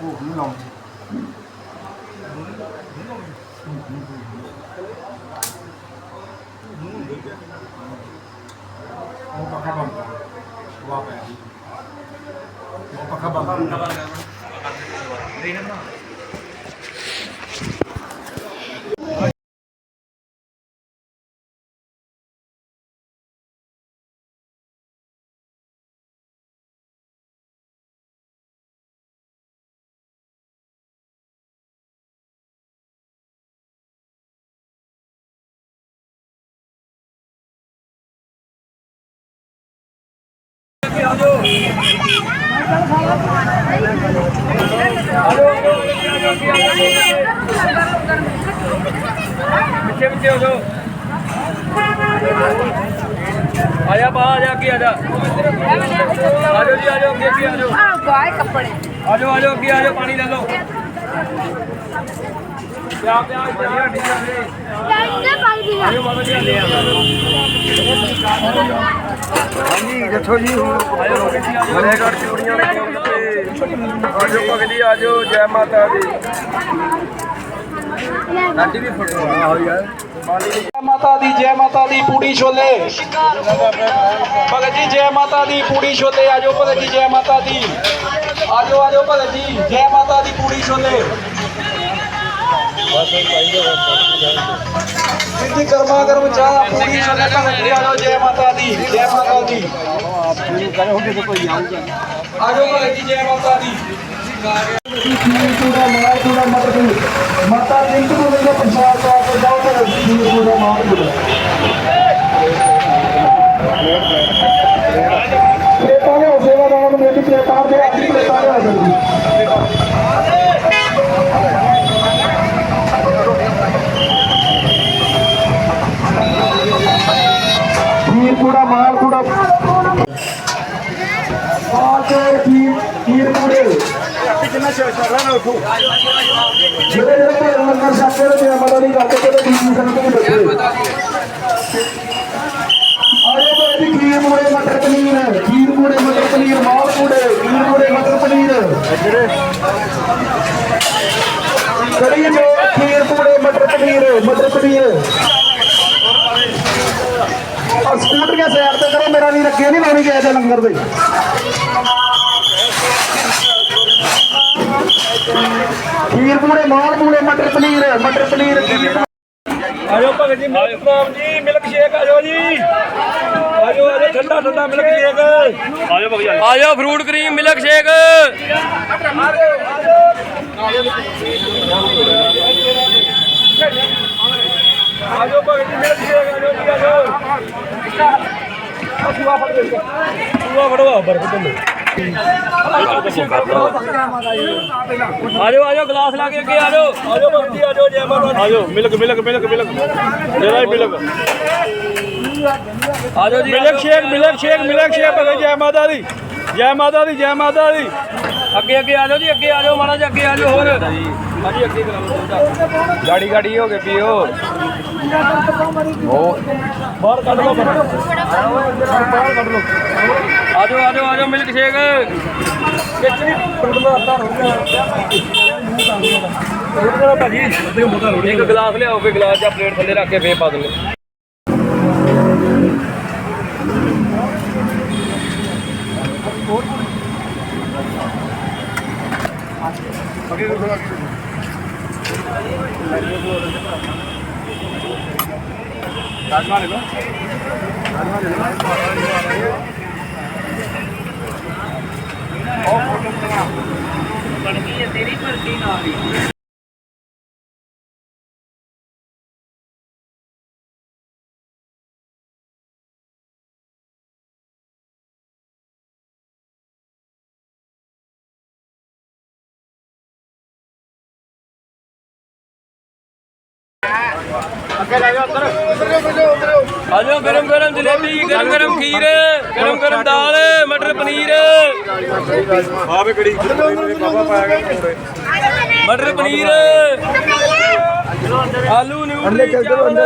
ਭੂਖ ਨਹੀਂ ਲਾਉਂਦੀ ਉਹ ਪੱਖਾ ਬੰਦ ਕਰ ਵਾ ਪੈ ਉਹ ਪੱਖਾ ਬੰਦ ਕਰ ਪਿੱਛੇ ਪਿੱਛੇ ਹੋ ਜਾਓ। ਆਇਆ ਬਾ ਆ ਜਾ ਅੱਗੇ ਆ ਜਾ। ਆਜੋ ਜੀ ਆਜੋ ਅੱਗੇ ਅੱਗੇ ਆਜੋ ਆਹ ਗਾਏ ਕੱਪੜੇ। ਆਜੋ ਆਜੋ ਅੱਗੇ ਆਜੋ ਪਾਣੀ ਲੈ ਲਓ। ਪਿਆ ਪਿਆ ਵਧੀਆ ਠੀਕ ਆ ਜੀ ਬਾਬਾ ਜੀ ਲੈ ਹਾਂਜੀ ਦੱਸੋ ਜੀ ਬਾਬਾ ਆਜੋ ਬੜੇਗੜ ਚੂੜੀਆਂ ਲੱਗੀਆਂ ਤੇ ਆਜੋ ਜੀ ਆਜੋ ਜੈ ਮਾਤਾ ਦੀ। ਸਾਡੀ ਵੀ ਫੋਟੋ ਆ ਹੋਈ ਯਾਰ ਜੈ ਮਾਤਾ ਦੀ ਜੈ ਮਾਤਾ ਦੀ ਪੂੜੀ ਛੋਲੇ। ਭਗਤ ਜੀ ਜੈ ਮਾਤਾ ਦੀ ਪੂੜੀ ਛੋਲੇ। ਆਜੋ ਭਗਤ ਜੀ ਜੈ ਮਾਤਾ ਦੀ। ਆਜੋ ਆਜੋ ਭਗਤ ਜੀ ਜੈ ਮਾਤਾ ਦੀ ਪੂੜੀ ਛੋਲੇ। ਸਿੱਧੀ ਕਰਮਾ ਕਰਮ ਚਾਹ ਪੂੜੀ ਛੋਲੇ ਭਗਤ ਜੀ ਆਜੋ ਜੈ ਮਾਤਾ ਦੀ ਜੈ ਮਾਤਾ ਦੀ। ਆਜੋ ਭਗਤ ਜੀ, ਜੈ ਮਾਤਾ ਦੀ। ਪੂਰਾ ਮਾਰ ਪੂਰਾ ਮਤ ਮਾਤਾ ਸਿੰਘ ਨੂੰ ਮੇਰੇ ਪ੍ਰਸਾਦ ਪਾ ਕੇ ਜਾਓ ਜਿਹੜੇ ਜਿਹੜੇ ਭੇਦ ਲੰਗਰ ਛਕਦੇ ਨੇ ਤੇ ਮਾਤਾ ਦੀ ਗੱਲ ਤੇ ਕਿਤੇ ਬੀਬੀ ਸੰਗਤ ਵੀ ਬੱਚੇ ਆਜੋ ਭਾਈ ਜੀ ਖੀਰ ਪੂੜੇ ਮਟਰ ਪਨੀਰ ਖੀਰ ਪੂੜੇ ਮਟਰ ਪਨੀਰ ਮਾਲ ਪੂੜੇ ਖੀਰ ਪੂੜੇ ਮਟਰ ਪਨੀਰ। ਕੜੀ ਜੋ ਖੀਰ ਪੂੜੇ ਮਟਰ ਪਨੀਰ ਮਟਰ ਪਨੀਰ। ਆ ਸਕੂਟਰੀਆਂ ਸਾਈਡ ਤੇ ਕਰੋ ਮੇਰਾ ਵੀਰ ਅੱਗੇ ਨਹੀਂ ਲਾਉਣੀ ਗਿਆ ਜੇ ਲੰਗਰ ਦੇ। ਖੀਰ ਪੂੜੇ ਮਾਲ ਪੂੜੇ ਮਟਰ ਪਨੀਰ ਮਟਰ ਪਨੀਰ। ਆਜੋ ਭਗਤ ਜੀ ਮਿਲਕ ਪ੍ਰਾਮ ਜੀ ਮਿਲਕ ਸ਼ੇਕ ਆਜੋ ਜੀ। ਆਜੋ ਆਜੋ ਠੰਡਾ ਠੰਡਾ ਮਿਲਕ ਸ਼ੇਕ। ਆਜੋ ਭਗਤ ਜੀ ਆਜੋ। Fruit cream milkshake. ਆਜੋ ਭਗਤ ਜੀ ਮਿਲਕ ਸ਼ੇਕ ਆਜੋ ਜੀ ਆਜੋ। ਅਸੂਆ ਫੜ ਸੂਆ ਫੜਵਾ ਬਰਕਤ ਨੂੰ ਆਜੋ ਆਜੋ ਗਲਾਸ ਲਾ ਕੇ ਅੱਗੇ ਆਜੋ। ਆਜੋ ਜੀ ਆਜੋ ਜੈ ਮਾਤਾ। ਆਜੋ ਮਿਲਕ ਮਿਲਕ ਮਿਲਕ ਮਿਲਕ। ਜਰਾ ਹੀ ਮਿਲਕ। ਆਜੋ ਜੀ milkshake milkshake milkshake ਭਗਤ ਜੈ ਮਾਤਾ ਦੀ। ਜੈ ਮਾਤਾ ਦੀ ਜੈ ਮਾਤਾ ਦੀ। ਅੱਗੇ ਅੱਗੇ ਆ ਜਾਓ ਜੀ ਅੱਗੇ ਆ ਜਾਓ ਮਾੜਾ ਜਿਹਾ ਅੱਗੇ ਆ ਜਾਓ ਹੋਰ। ਹਾਂਜੀ ਅੱਗੇ ਗਾੜੀ ਗਾੜੀ ਹੋ ਕੇ ਪੀਓ। ਬਾਹਰ ਕੱਢ ਲਓ ਬਾਹਰ। ਕੱਢ ਲਓ ਆ ਜਾਓ ਆ ਜਾਓ ਆ ਜਾਓ ਮਿਲਕ ਸ਼ੇਕ। ਵਿੱਚ ਵੀ ਟੁੱਟਦਾ ਅੱਧਾ ਹੋ ਗਿਆ। ਭਾਜੀ ਇੱਕ ਗਲਾਸ ਲਿਆਓ ਫੇ ਗਲਾਸ ਜਾਂ ਪਲੇਟ ਥੱਲੇ ਰੱਖ ਕੇ ਫੇਰ ਪਾ ਦਿੰਦੇ। तेरी पर तीन आ रही Yeah. ਜਾਓ ਗਰਮ ਗਰਮ ਜਲੇਬੀ ਗਰਮ ਗਰਮ ਖੀਰ ਗਰਮ ਗਰਮ ਦਾਲ ਮਟਰ ਪਨੀਰ। ਆ ਵੀ ਕੜੀ ਬਾਬਾ ਪਾਇਆ ਗਿਆ ਮਟਰ ਪਨੀਰ। ਆਲੂ ਨਿਊਟਰੀ ਚਾਵਲ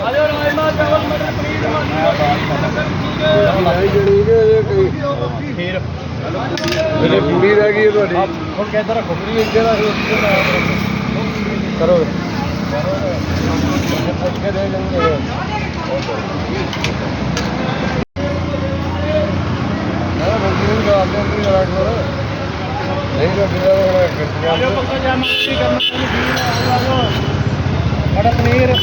ਆਜੋ ਰਾਜਮਾ ਚਾਵਲ ਮਟਰ ਪਨੀਰ ਮੇਰੇ ਪੂਰੀ ਰਹਿ ਗਈ ਹੈ ਤੁਹਾਡੀ। ਹੁਣ ਕਿੱਧਰ ਰੱਖੋ? ਪੂਰੀ ਇੱਧਰ ਰੱਖੋ ਕਰੋ ਅੱਗੇ ਦੇ ਕਰਾ। ਬੜਾ ਪਨੀਰ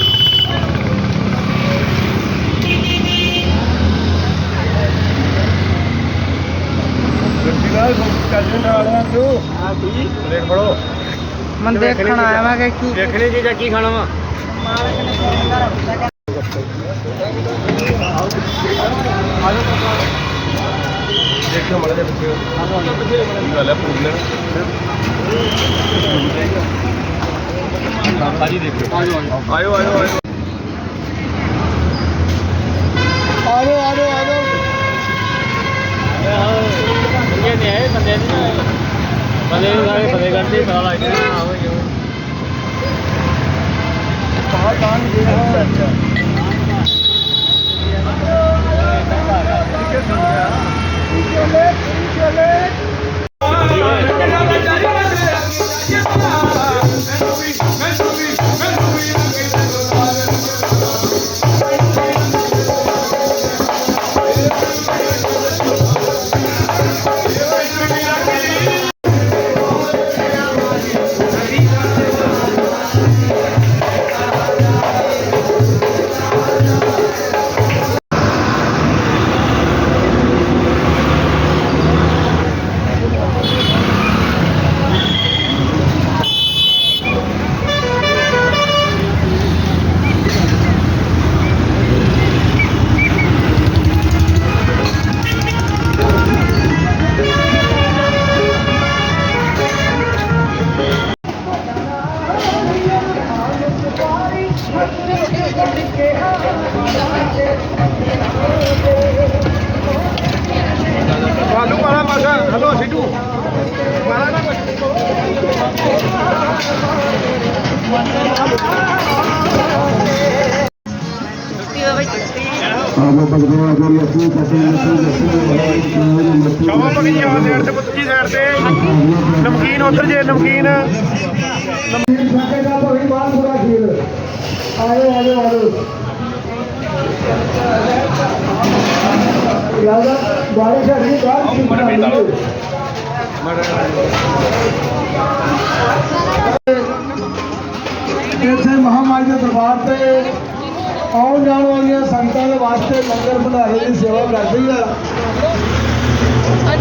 ਗੱਡੀ ਨਾਲ ਚੱਲ ਨਾਲ ਆ ਤੂੰ। ਹਾਂ ਠੀਕ। ਪਲੇਟ ਫੜੋ। ਮੈਂ ਦੇਖਣ ਆਇਆ ਮੈਂ ਕਿ ਕੀ ਦੇਖਣੇ ਕੀ ਕੀ ਖਾਣਾ ਵਾ? ਦੇਖਿਓ ਮੜੇ ਦੇ ਪਿੱਛੇ। ਗੱਲ ਹੈ ਪੂਰੀ ਸਾਰੀ ਦੇਖਿਓ। ਆਇਓ ਆਇਓ ਆਇਓ। ਆਇਓ ਆਇਓ ਆਇਓ ਇਹ ਨਹੀਂ ਹੈ ਬੰਦੇ ਨੇ ਬੰਦੇ ਨੂੰ ਸਾਰੇ ਫਤਿਹ ਕਰਦੇ ਪਤਾ ਲੱਗ ਗਿਆ ਆਓ ਜੀ ਕਹਾ ਕਾਨ ਜੀ ਹੈ ਆਲੂ ਆਗੋ ਭਗਤੋ ਆਗੋ ਯਸੂ ਕਸੇ ਯਸੂ ਯਸੂ ਸ਼ਾਮਾ ਆ ਸਾਈਡ ਤੇ ਪੁੱਤ ਸਾਈਡ ਤੇ। ਨਮਕੀਨ ਉਧਰ ਜੇ, ਨਮਕੀਨ। ਸਾਡੇ ਦਾ ਕੋਈ ਬਾਤ ਪੂਰਾ ਖੇਲ ਆਇਓ ਆਇਓ ਆਇਓ ਯਾਦਾ ਬਾਰਿਸ਼ ਆ ਰਹੀ ਬਾਹਰ ਮੜ ਵੀ ਲਾ ਲਓ ਇਸੇ ਮਹਾਮਾਰੀ ਦੇ ਦਰਬਾਰ ਤੇ ਆਉਣ ਜਾਣ ਵਾਲੀਆਂ ਸੰਗਤਾਂ ਦੇ ਵਾਸਤੇ ਲੰਗਰ ਭੰਡਾਰੇ ਦੀ ਸੇਵਾ ਕਰਦੀ ਆ।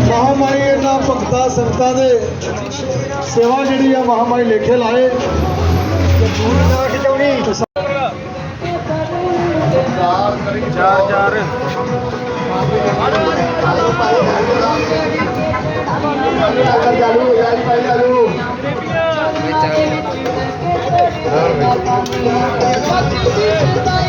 ਮਹਾਮਾਰੀ ਇਹਨਾਂ ਭਗਤਾਂ ਸੰਗਤਾਂ ਦੇ ਸੇਵਾ ਜਿਹੜੀ ਆ ਮਹਾਮਾਰੀ ਲੇਖੇ ਲਾਏ। ਚਾਰ ਚਾਰ। ਚਾਲੂ ਹੋ ਜੀ ਭਾਈ ਚਾਲੂ ਭਾਈ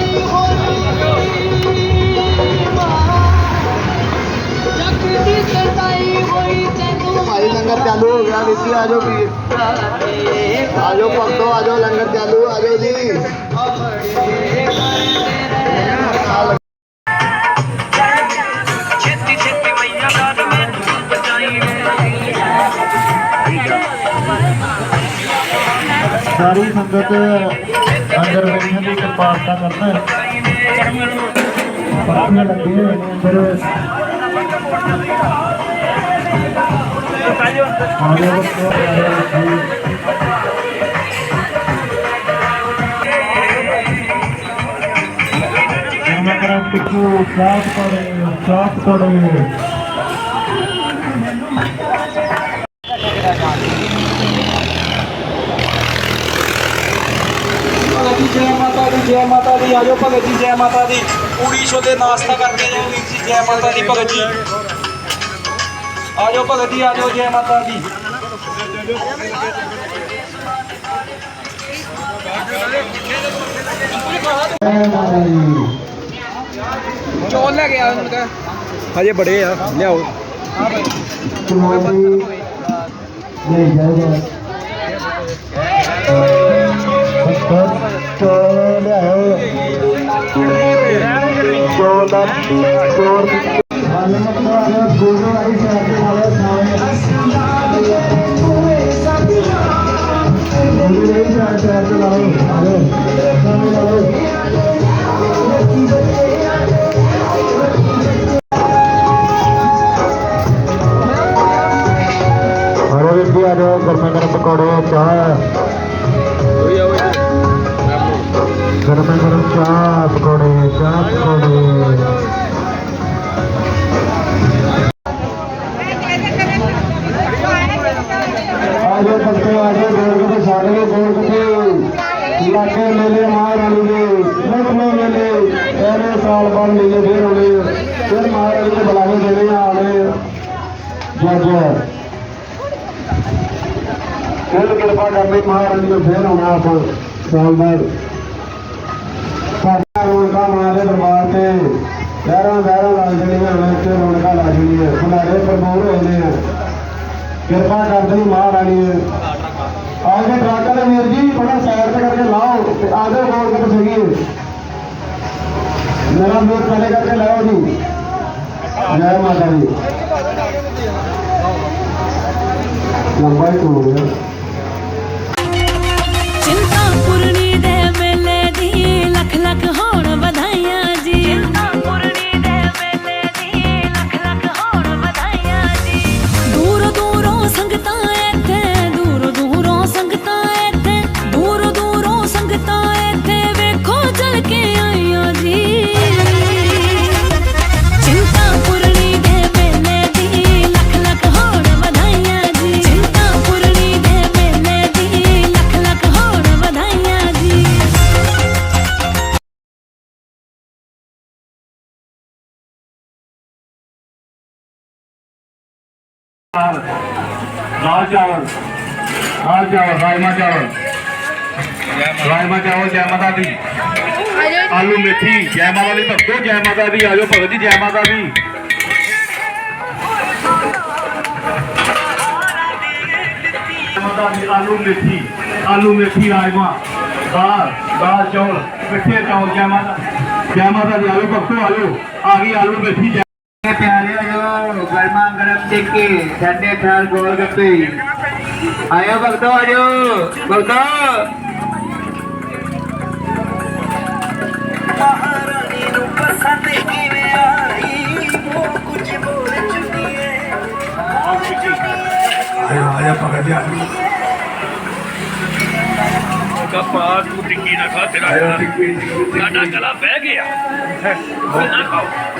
ਚਾਲੂ ਹੋ ਗਿਆ ਵੀਰ ਆ ਜਾਓ ਵੀਰ ਆ ਜਾਓ ਭਗਤੋ ਆ ਜਾਓ ਲੰਗਰ ਚਾਲੂ ਆ ਜਾਓ ਜੀ। ਸਾਰੀ ਸੰਗਤ ਅੰਦਰ ਬੈਠਣ ਦੀ ਕਿਰਪਾਲਤਾ ਕਰਨਾ ਪਾਠੀਆਂ ਲੱਗੇ ਹੋਏ ਨੇ ਅੰਦਰ ਆਗੇ ਬੱਚੋ ਮੈਂ ਕਰਾਂ ਟਿੱਕੂ ਚਾਟ ਪੜੇ ਚਾਟ ਪੜੇ ਭਗਤ ਜੀ ਜੈ ਮਾਤਾ ਦੀ ਜੈ ਮਾਤਾ ਦੀ ਆਜੋ ਭਗਤ ਜੀ ਜੈ ਮਾਤਾ ਦੀ ਪੂਰੀ ਛੋਲੇ ਨਾਸ਼ਤਾ ਆ ਜਾਓ ਭਗਤ ਜੀ ਆ ਜਾਓ ਜੈ ਮਾਤਾ ਦੀ। ਚੋਲ ਲੈ ਗਿਆ ਉਹਨੂੰ ਤਾਂ। ਹਜੇ ਬੜੇ ਆ ਲਿਆਓ। ਹਾਂ ਭਾਈ ਜੈ ਜੈ ਜੈ ਲਿਆਓ ਚੋਲ। ਚੋਲ ਹਾਲੇ ਮਤਲਬ ਗੋਦੋ ਆਈ ਸਰ ਗੱਪੇ ਮੇਲੇ ਮਹਾਰਾਣੀ ਦੇ ਲਖਨਊ ਮੇਲੇ ਇਹਨੇ ਸਾਲ ਬਾਅਦ ਮੇਲੇ ਫੇਰ ਆਉਣੇ ਫਿਰ ਮਹਾਰਾਣੀ ਦੇ ਬੁਲਾਵੇ ਦੇਣੇ ਆ ਆਉਣੇ ਜੱਜ ਫਿਰ ਕਿਰਪਾ ਕਰਨੀ ਮਹਾਰਾਣੀ ਨੇ ਫੇਰ ਆਉਣਾ ਆਪਾਂ ਸਾਲ ਬਾਅਦ। ਸਾਡਾ ਰੌਣਕਾਂ ਮਾਂ ਦੇ ਦਰਬਾਰ ਤੇ ਲਹਿਰਾਂ ਬਹਿਰਾਂ ਲੱਗ ਜਿਹੜੀਆਂ ਨੇ ਤੇ ਰੌਣਕਾਂ ਲੱਗ ਜਿਹੜੀਆਂ ਭੰਡਾਰੇ ਪ੍ਰਮੋਰ ਹੋਏ ਨੇ। ਕਿਰਪਾ ਕਰਦੇ ਦੇਣੀ ਮਹਾਰਾਣੀ ਨੇ ਆਗੇ ਦੇ ਵੀਰ ਜੀ ਥੋੜਾ ਸਾਈਡ ਤੇ ਕਰਕੇ ਲਾਓ ਤੇ ਆਗੇ ਹੋਰ ਕਿਤੇ ਸਹੀਏ ਮੇਰਾ ਵੀਰ ਪਹਿਲੇ ਕਰਕੇ ਲਾਓ ਜੀ। ਜੈ ਮਾਤਾ ਦੀ। ਲੰਬਾ ਹੀ ਹੋ ਗਿਆ दाल चावल। दाल चावल, राजमा चावल। राजमा चावल, जय माता दी। आलू मेथी, जय माता दी भक्तो, जय माता दी। आजो भगत जी, जय माता दी। आलू मेथी आलू मेथी, राजमा। दाल दाल चावल, मिठे चावल, जय माता जय माता दी आलू भक्तो आलू आ गई आलू मेथी जय ਪਿਆਰਿਓ ਜੋ ਗਰਮਾ ਗਰਮ ਟਿੱਕੀ ਠੰਡੇ ਠਾਰ ਗੋਲ ਗੱਪੇ ਆਇਓ ਭਗਤੋ ਆਜੋ ਭਗਤੋ ਕਪਾਸ ਨੂੰ ਟਿੱਕੀ ਨਾ ਖਾ ਤੇਰਾ ਸਾਡਾ ਗਲਾ ਬਹਿ ਗਿਆ ਨਾ ਖਾਓ